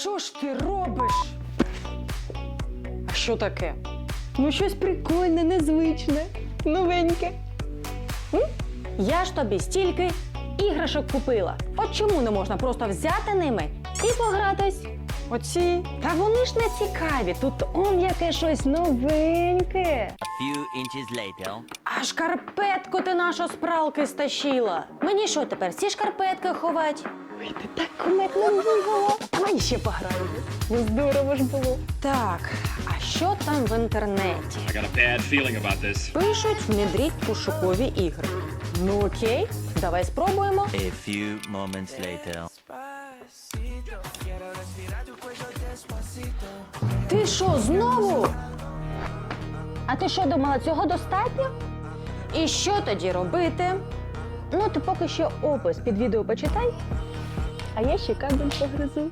що ж ти робиш? А що таке? Ну, щось прикольне, незвичне, новеньке. Я ж тобі стільки іграшок купила. От чому не можна просто взяти ними і погратись? Оці. Та вони ж не цікаві. Тут он яке щось новеньке. few inches later. А шкарпетку ти нашу з пралки стащила. Мені що тепер ці шкарпетки ховать? Ой, ти так кумедно було. Давай ще пограємо. Ну, здорово ж було. Так, а що там в інтернеті? I got a bad feeling about this. Пишуть, внедріть пошукові ігри. Ну окей, давай спробуємо. A few moments later. Ти що, знову? А ти що думала, цього достатньо? І що тоді робити? Ну, ти поки що опис під відео почитай, а я ще кабель погризу.